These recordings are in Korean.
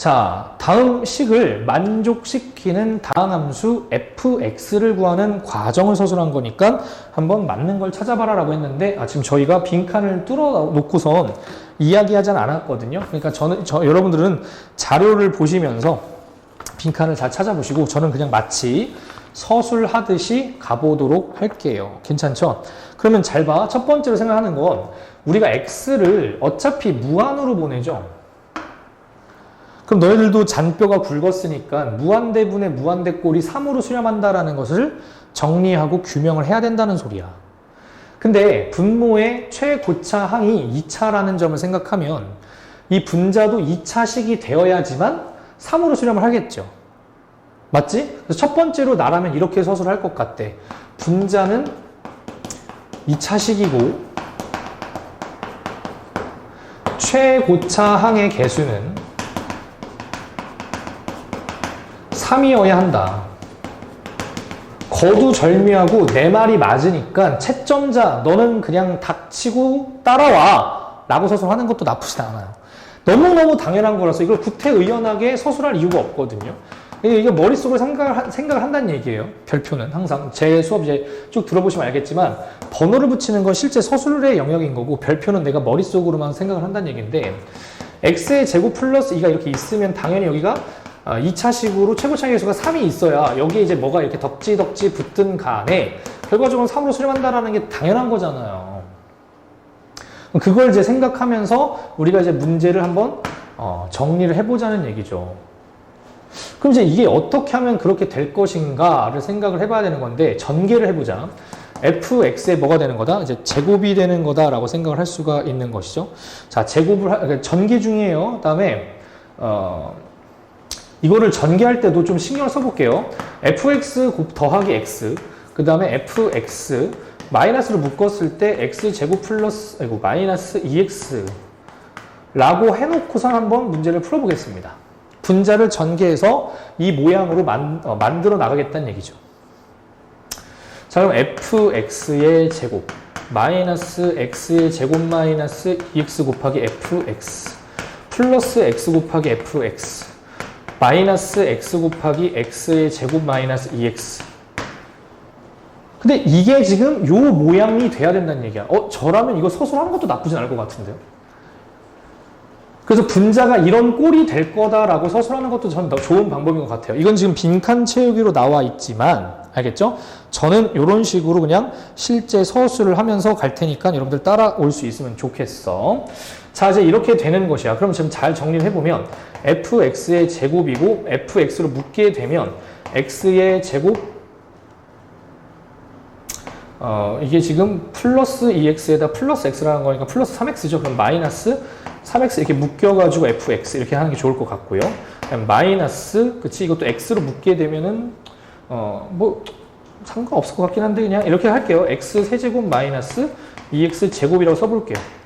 자, 다음 식을 만족시키는 다항함수 fx를 구하는 과정을 서술한 거니까 한번 맞는 걸 찾아봐라 라고 했는데 아, 지금 저희가 빈칸을 뚫어 놓고선 이야기하진 않았거든요. 그러니까 저는, 저, 여러분들은 자료를 보시면서 빈칸을 잘 찾아보시고 저는 그냥 마치 서술하듯이 가보도록 할게요. 괜찮죠? 그러면 잘 봐. 첫 번째로 생각하는 건 우리가 x를 어차피 무한으로 보내죠. 그럼 너희들도 잔뼈가 굵었으니까 무한대분의 무한대꼴이 3으로 수렴한다라는 것을 정리하고 규명을 해야 된다는 소리야. 근데 분모의 최고차 항이 2차라는 점을 생각하면 이 분자도 2차식이 되어야지만 3으로 수렴을 하겠죠. 맞지? 첫 번째로 나라면 이렇게 서술할 것 같대. 분자는 2차식이고 최고차 항의 개수는 3이어야 한다. 거두절미하고 내 말이 맞으니까 채점자 너는 그냥 닥치고 따라와 라고 서술하는 것도 나쁘지 않아요. 너무너무 당연한 거라서 이걸 구태의연하게 서술할 이유가 없거든요. 이게 머릿속으로 생각을, 생각을 한다는 얘기예요. 별표는 항상 제 수업 이제 쭉 들어보시면 알겠지만 번호를 붙이는 건 실제 서술의 영역인 거고 별표는 내가 머릿속으로만 생각을 한다는 얘기인데 x의 제곱 플러스 2가 이렇게 있으면 당연히 여기가 2차식으로 아, 최고차의 개수가 3이 있어야 여기에 이제 뭐가 이렇게 덕지덕지 붙든 간에 결과적으로 3으로 수렴한다라는 게 당연한 거잖아요. 그걸 이제 생각하면서 우리가 이제 문제를 한번 어, 정리를 해보자는 얘기죠. 그럼 이제 이게 어떻게 하면 그렇게 될 것인가를 생각을 해봐야 되는 건데 전개를 해보자. fx에 뭐가 되는 거다? 이제 제곱이 되는 거다라고 생각을 할 수가 있는 것이죠. 자, 제곱을 하, 그러니까 전개 중이에요. 다음에 어, 이거를 전개할 때도 좀 신경을 써볼게요. fx 더하기 x, 그 다음에 fx 마이너스를 묶었을 때 x 제곱 플러스 아이고 마이너스 2x 라고 해놓고서 한번 문제를 풀어보겠습니다. 분자를 전개해서 이 모양으로 만, 어, 만들어 나가겠다는 얘기죠. 자 그럼 fx의 제곱 마이너스 x의 제곱 마이너스 2x 곱하기 fx 플러스 x 곱하기 fx 마이너스 x 곱하기 x의 제곱 마이너스 2x. 근데 이게 지금 요 모양이 돼야 된다는 얘기야. 어, 저라면 이거 서술하는 것도 나쁘진 않을 것 같은데요. 그래서 분자가 이런 꼴이 될 거다라고 서술하는 것도 저는 더 좋은 방법인 것 같아요. 이건 지금 빈칸 채우기로 나와 있지만, 알겠죠? 저는 이런 식으로 그냥 실제 서술을 하면서 갈 테니까 여러분들 따라올 수 있으면 좋겠어. 자, 이제 이렇게 되는 것이야. 그럼 지금 잘 정리를 해보면 fx의 제곱이고 fx로 묶게 되면 x의 제곱 어, 이게 지금 플러스 2x에다 플러스 x라는 거니까 플러스 3x죠. 그럼 마이너스 3x 이렇게 묶여가지고 fx 이렇게 하는 게 좋을 것 같고요. 마이너스, 그치, 이것도 x로 묶게 되면은, 어, 뭐, 상관없을 것 같긴 한데, 그냥 이렇게 할게요. x 세제곱 마이너스 2x 제곱이라고 써볼게요.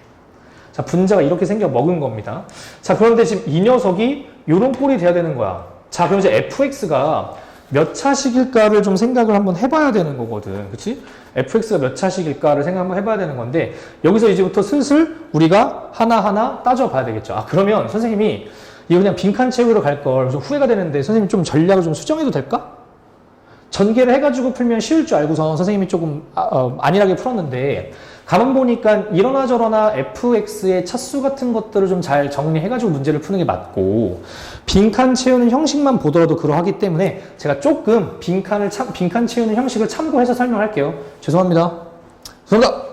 자, 분자가 이렇게 생겨 먹은 겁니다. 자, 그런데 지금 이 녀석이 요런 꼴이 돼야 되는 거야. 자, 그럼 이제 fx가 몇 차식일까를 좀 생각을 한번 해봐야 되는 거거든. 그치? fx가 몇 차식일까를 생각 한번 해봐야 되는 건데, 여기서 이제부터 슬슬 우리가 하나하나 따져봐야 되겠죠. 아, 그러면 선생님이 이거 그냥 빈칸 채우러 갈 걸 좀 후회가 되는데, 선생님 좀 전략을 좀 수정해도 될까? 전개를 해가지고 풀면 쉬울 줄 알고서 선생님이 조금 아, 어, 안일하게 풀었는데, 가만 보니까 이러나 저러나 fx의 차수 같은 것들을 좀 잘 정리해가지고 문제를 푸는 게 맞고 빈칸 채우는 형식만 보더라도 그러하기 때문에 제가 조금 빈칸을 참, 빈칸 채우는 형식을 참고해서 설명할게요. 죄송합니다. 죄송합니다.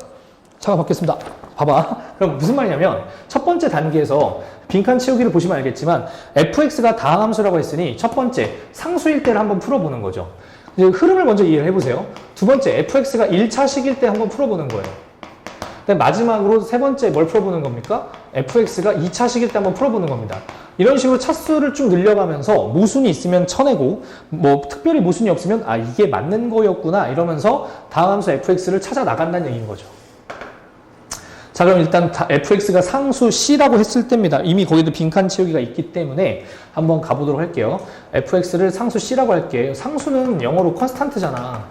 차가 바뀌었습니다. 봐봐. 그럼 무슨 말이냐면 첫 번째 단계에서 빈칸 채우기를 보시면 알겠지만 fx가 다항 함수라고 했으니 첫 번째 상수일 때를 한번 풀어보는 거죠. 이제 흐름을 먼저 이해를 해보세요. 두 번째 fx가 1차식일 때 한번 풀어보는 거예요. 마지막으로 세 번째 뭘 풀어보는 겁니까? fx가 2차 식일 때 한번 풀어보는 겁니다. 이런 식으로 차수를 쭉 늘려가면서 모순이 있으면 쳐내고 뭐 특별히 모순이 없으면 아 이게 맞는 거였구나 이러면서 다음 함수 fx를 찾아 나간다는 얘기인 거죠. 자 그럼 일단 fx가 상수 c라고 했을 때입니다. 이미 거기도 빈칸 채우기가 있기 때문에 한번 가보도록 할게요. fx를 상수 c라고 할게요. 상수는 영어로 컨스탄트잖아.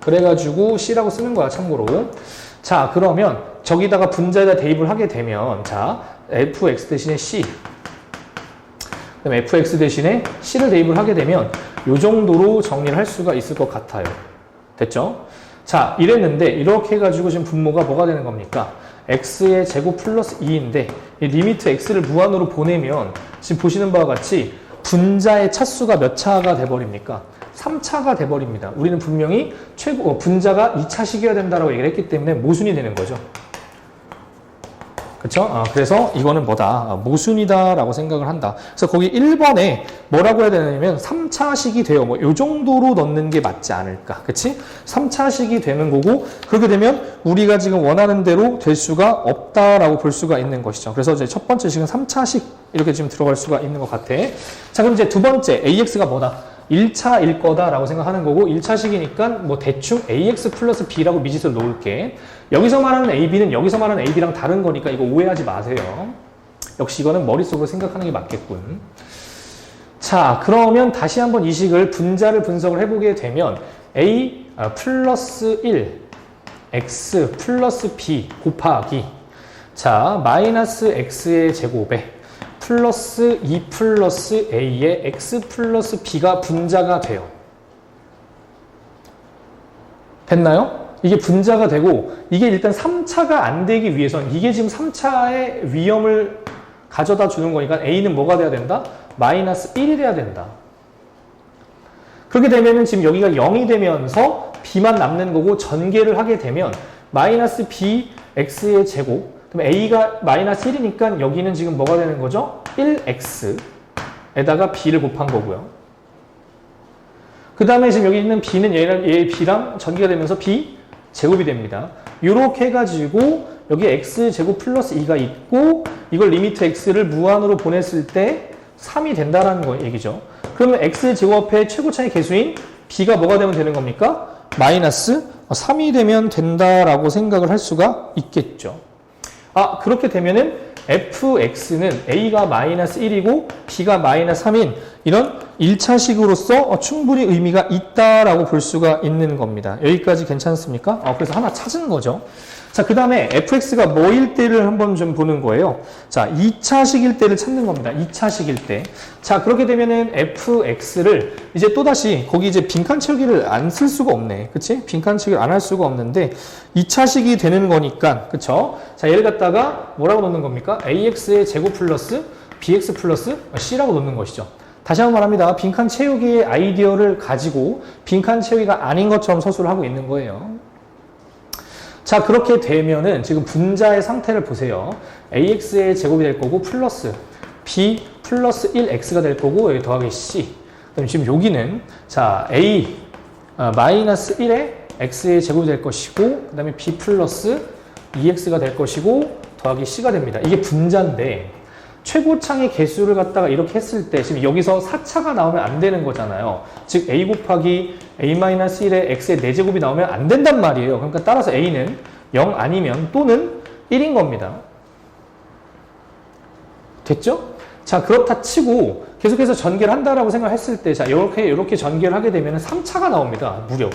그래가지고 c라고 쓰는 거야 참고로. 자, 그러면 저기다가 분자에다 대입을 하게 되면 자, fx 대신에 c 그럼 fx 대신에 c를 대입을 하게 되면 이 정도로 정리를 할 수가 있을 것 같아요. 됐죠? 자, 이랬는데 이렇게 해가지고 지금 분모가 뭐가 되는 겁니까? x의 제곱 플러스 2인데 이 리미트 x를 무한으로 보내면 지금 보시는 바와 같이 분자의 차수가 몇 차가 돼버립니까? 3차가 돼버립니다. 우리는 분명히 최고 어, 분자가 2차식이어야 된다라고 얘기를 했기 때문에 모순이 되는 거죠. 그렇죠? 아, 그래서 이거는 뭐다? 아, 모순이다라고 생각을 한다. 그래서 거기 1번에 뭐라고 해야 되냐면 3차식이 돼요. 뭐요 정도로 넣는 게 맞지 않을까. 그치? 3차식이 되는 거고 그렇게 되면 우리가 지금 원하는 대로 될 수가 없다라고 볼 수가 있는 것이죠. 그래서 이제 첫 번째 식은 3차식 이렇게 지금 들어갈 수가 있는 것 같아. 자, 그럼 이제 두 번째 AX가 뭐다? 1차일 거다라고 생각하는 거고 1차식이니까 뭐 대충 AX 플러스 B라고 미지수를 놓을게. 여기서 말하는 AB는 여기서 말하는 AB랑 다른 거니까 이거 오해하지 마세요. 역시 이거는 머릿속으로 생각하는 게 맞겠군. 자, 그러면 다시 한번 이 식을 분자를 분석을 해보게 되면 A 아, 플러스 1 X 플러스 B 곱하기 자, 마이너스 X의 제곱에 플러스 2 플러스 A의 X 플러스 B가 분자가 돼요. 됐나요? 이게 분자가 되고 이게 일단 3차가 안 되기 위해선 이게 지금 3차의 위험을 가져다 주는 거니까 A는 뭐가 돼야 된다? 마이너스 1이 돼야 된다. 그렇게 되면은 지금 여기가 0이 되면서 B만 남는 거고 전개를 하게 되면 마이너스 B X의 제곱 그럼 A가 마이너스 1이니까 여기는 지금 뭐가 되는 거죠? 1X에다가 B를 곱한 거고요. 그 다음에 지금 여기 있는 B는 얘랑 얘 B랑 전개가 되면서 B 제곱이 됩니다. 이렇게 해가지고 여기 x 제곱 플러스 2가 있고 이걸 리미트 x를 무한으로 보냈을 때 3이 된다라는 거 얘기죠. 그러면 x 제곱의 최고차의 개수인 b가 뭐가 되면 되는 겁니까? 마이너스 3이 되면 된다라고 생각을 할 수가 있겠죠. 아 그렇게 되면은 fx는 a가 마이너스 1이고 b가 마이너스 3인 이런 1차식으로서 충분히 의미가 있다라고 볼 수가 있는 겁니다. 여기까지 괜찮습니까? 어, 그래서 하나 찾은 거죠. 자, 그 다음에 fx가 뭐일 때를 한번 좀 보는 거예요. 자, 2차식일 때를 찾는 겁니다. 2차식일 때. 자, 그렇게 되면은 fx를 이제 또다시 거기 이제 빈칸 채우기를 안 쓸 수가 없네. 그치? 빈칸 채우기를 안 할 수가 없는데 2차식이 되는 거니까. 그쵸? 자, 얘를 갖다가 뭐라고 넣는 겁니까? ax의 제곱 플러스 bx 플러스 c라고 넣는 것이죠. 다시 한번 말합니다. 빈칸 채우기의 아이디어를 가지고 빈칸 채우기가 아닌 것처럼 서술을 하고 있는 거예요. 자, 그렇게 되면은 지금 분자의 상태를 보세요. ax의 제곱이 될 거고 플러스 b 플러스 1x가 될 거고 여기 더하기 c. 그럼 지금 여기는 자, a 아, 마이너스 1에 x의 제곱이 될 것이고 그 다음에 b 플러스 2x가 될 것이고 더하기 c가 됩니다. 이게 분자인데 최고창의 개수를 갖다가 이렇게 했을 때 지금 여기서 4차가 나오면 안 되는 거잖아요. 즉 a 곱하기 a-1에 x의 4제곱이 나오면 안 된단 말이에요. 그러니까 따라서 a는 0 아니면 또는 1인 겁니다. 됐죠? 자 그렇다 치고 계속해서 전개를 한다라고 생각했을 때 자 이렇게 이렇게 전개를 하게 되면 3차가 나옵니다. 무려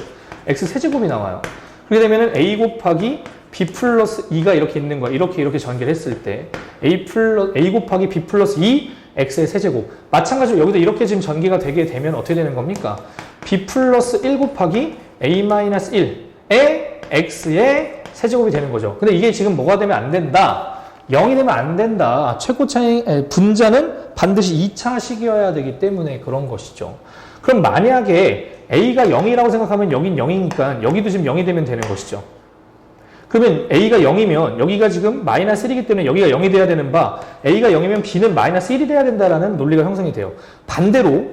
x 세제곱이 나와요. 그렇게 되면 a 곱하기 b 플러스 2가 이렇게 있는 거야. 이렇게 이렇게 전개를 했을 때 a 플러 a 곱하기 b 플러스 2 x의 세제곱. 마찬가지로 여기도 이렇게 지금 전개가 되게 되면 어떻게 되는 겁니까? b 플러스 1 곱하기 a 마이너스 1의 x의 세제곱이 되는 거죠. 근데 이게 지금 뭐가 되면 안 된다. 0이 되면 안 된다. 최고차의 분자는 반드시 2차식이어야 되기 때문에 그런 것이죠. 그럼 만약에 a가 0이라고 생각하면 여긴 0이니까 여기도 지금 0이 되면 되는 것이죠. 그러면 A가 0이면 여기가 지금 마이너스 1이기 때문에 여기가 0이 돼야 되는 바 A가 0이면 B는 마이너스 1이 돼야 된다라는 논리가 형성이 돼요. 반대로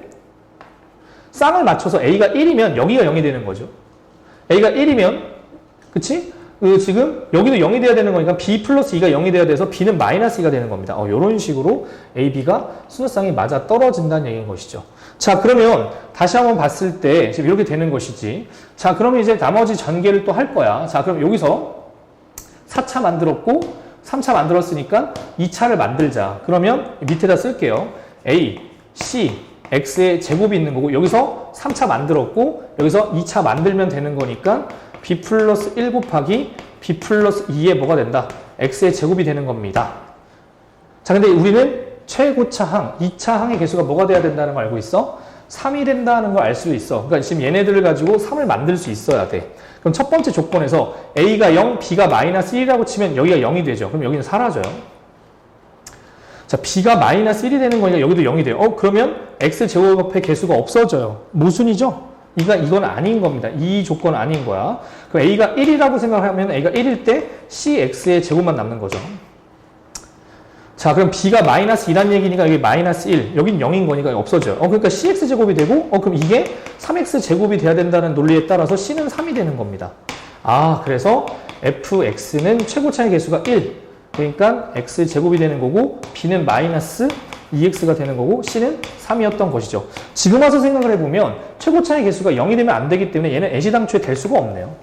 쌍을 맞춰서 A가 1이면 여기가 0이 되는 거죠. A가 1이면 그치? 그 지금 여기도 0이 돼야 되는 거니까 B 플러스 2가 0이 돼야 돼서 B는 마이너스 2가 되는 겁니다. 어, 이런 식으로 A, B가 순서쌍이 맞아 떨어진다는 얘기인 것이죠. 자 그러면 다시 한번 봤을 때 지금 이렇게 되는 것이지. 자 그러면 이제 나머지 전개를 또 할 거야. 자 그럼 여기서 4차 만들었고 3차 만들었으니까 2차를 만들자. 그러면 밑에다 쓸게요. A, C, X의 제곱이 있는 거고 여기서 3차 만들었고 여기서 2차 만들면 되는 거니까 B 플러스 1 곱하기 B 플러스 2에 뭐가 된다? X의 제곱이 되는 겁니다. 자 근데 우리는 최고차 항, 2차 항의 개수가 뭐가 돼야 된다는 거 알고 있어? 3이 된다는 걸 알 수 있어. 그러니까 지금 얘네들을 가지고 3을 만들 수 있어야 돼. 그럼 첫 번째 조건에서 A가 0, B가 마이너스 1이라고 치면 여기가 0이 되죠. 그럼 여기는 사라져요. 자, B가 마이너스 1이 되는 거니까 여기도 0이 돼요. 어, 그러면 X 제곱의 개수가 없어져요. 모순이죠? 이가, 이건 아닌 겁니다. 이 조건은 아닌 거야. 그럼 A가 1이라고 생각하면 A가 1일 때 CX의 제곱만 남는 거죠. 자, 그럼 B가 마이너스 2란 얘기니까 여기 마이너스 1, 여긴 0인 거니까 없어져요. 어, 그러니까 CX 제곱이 되고, 어, 그럼 이게 3X 제곱이 돼야 된다는 논리에 따라서 C는 3이 되는 겁니다. 아, 그래서 FX는 최고차의 개수가 1. 그러니까 X 제곱이 되는 거고, B는 마이너스 2X가 되는 거고, C는 3이었던 것이죠. 지금 와서 생각을 해보면, 최고차의 개수가 0이 되면 안 되기 때문에 얘는 애시당초에 될 수가 없네요.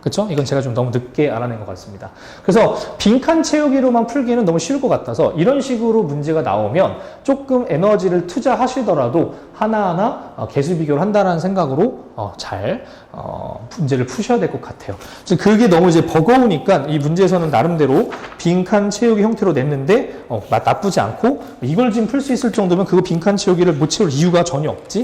그렇죠? 이건 제가 좀 너무 늦게 알아낸 것 같습니다. 그래서 빈칸 채우기로만 풀기는 너무 쉬울 것 같아서 이런 식으로 문제가 나오면 조금 에너지를 투자하시더라도 하나하나 어, 개수 비교를 한다는 생각으로 어, 잘 어, 문제를 푸셔야 될 것 같아요. 그게 너무 이제 버거우니까 이 문제에서는 나름대로 빈칸 채우기 형태로 냈는데 나쁘지 않고 이걸 지금 풀 수 있을 정도면 그거 빈칸 채우기를 못 채울 이유가 전혀 없지.